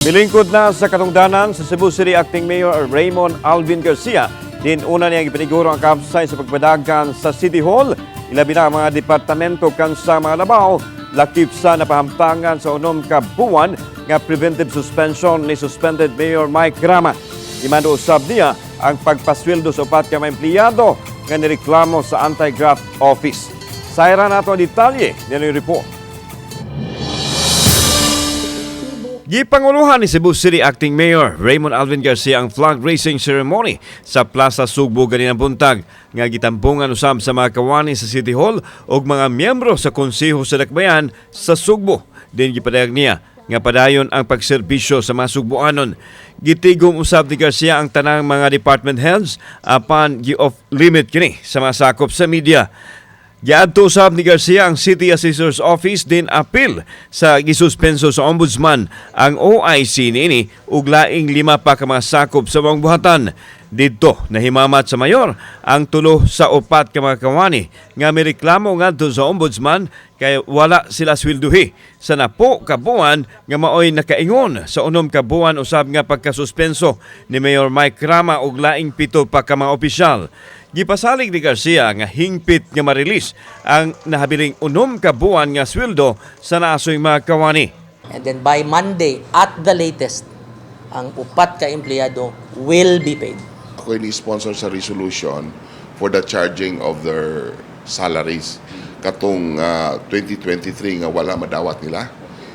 Milingkod na sa katungdanan sa Cebu City Acting Mayor Raymond Alvin Garcia. Din una niyang ipiniguro ang kapsay sa pagpadagan sa City Hall. Ilabi na ang mga departamento kan sa mga labaw. Lakip sa napahamtangan sa unom ka buwan nga preventive suspension ni suspended Mayor Mike Grama. Imando usab niya ang pagpasweldo sa upat ka empleyado nga nireklamo sa anti-graft office. Sayra nato ang detalye yung report. Gipanguluhan ni Cebu City Acting Mayor Raymond Alvin Garcia ang flag raising ceremony sa Plaza Sugbo ganinang buntag nga gitampungan usab sa mga kawani sa City Hall ug mga miyembro sa Konseho sa Dakbayan sa Sugbo. Din gipadayag niya nga padayon ang pagserbisyo sa mga Sugboanon. Gitigom usab ni Garcia ang tanang mga department heads apan gi-off limit kini sa mga sakop sa media. Giadto usab ni Garcia ang City Assessor's Office din apil sa gisuspenso sa Ombudsman ang OIC niini ug laing lima pa ka mga sakop sa mga buhatan. Didto nahimamat sa mayor ang tulo sa upat ka mga kawani nga may reklamo ngadto sa Ombudsman kay wala sila swelduhi sa napo ka buwan nga maoy nakaingon sa unom ka buwan usab nga pagkasuspenso ni Mayor Mike Rama ug laing pito pa ka mga opisyal. Gipasalig ni Garcia nga hingpit nga marilis ang nahabiling unom ka buwan nga sweldo sa naasoy mga kawani. And then by Monday, at the latest, ang upat ka empleyado will be paid. Ako ni-sponsor sa resolution for the charging of their salaries. Katong ah, 2023 nga wala madawat nila.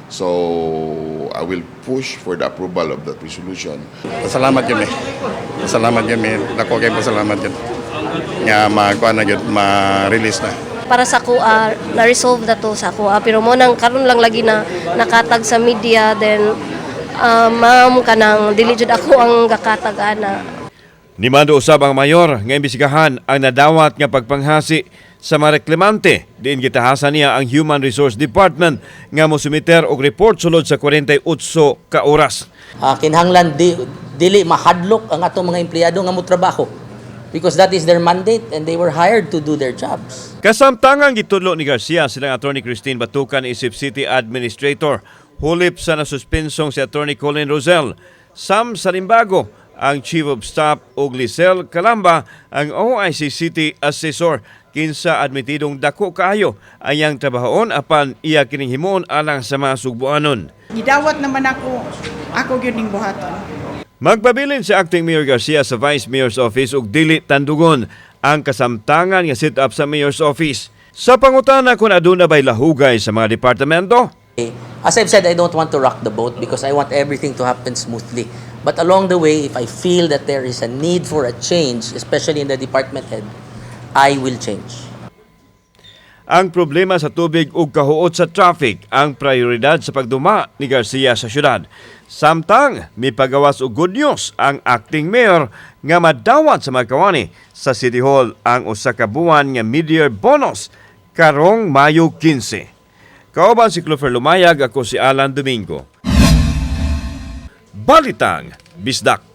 So, I will push for the approval of that resolution. Pasalamat kami. Pasalamat kami. Dako kay pasalamat yun. Nga makuha na yun, ma-release na. para sa kuha na-resolve na to sa kuha pero mo nang karon lang lagi na nakatag sa media then uh, ma'am kanang dili jud ako ang gakatag ana Nimando usab ang mayor nga imbisigahan ang nadawat nga pagpanghasi sa mga reklamante. Diin gitahasan niya ang Human Resource Department nga mosumiter og report sulod sa 48 ka oras. Ah, kinahanglan di, dili mahadlok ang atong mga empleyado nga motrabaho because that is their mandate and they were hired to do their jobs. Kasamtangang gitudlo ni Garcia silang Attorney Christine Batucan isip City Administrator. Hulip sa nasuspensong si Attorney Colin Rosel. Sam Salimbago ang Chief of Staff ug Lisel Calamba ang OIC City Assessor kinsa admitidong dako kaayo ayang trabahoon apan iya kining himon alang sa mga sugbuanon. Gidawat naman ako, ako yun ning buhaton. Magpabilin si Acting Mayor Garcia sa Vice Mayor's Office ug dili tandugon ang kasamtangan nga sit up sa Mayor's Office. Sa pangutana kung aduna ba'y lahugay sa mga departamento. As I've said, I don't want to rock the boat because I want everything to happen smoothly. But along the way, if I feel that there is a need for a change, especially in the department head, I will change. ang problema sa tubig ug kahuot sa traffic ang prioridad sa pagduma ni Garcia sa syudad. Samtang mipagawas og good news ang acting mayor nga madawat sa mga kawani sa City Hall ang usa ka buwan nga mid-year bonus karong Mayo 15. Kauban si Clover Lumayag, ako si Alan Domingo. Balitang Bisdak.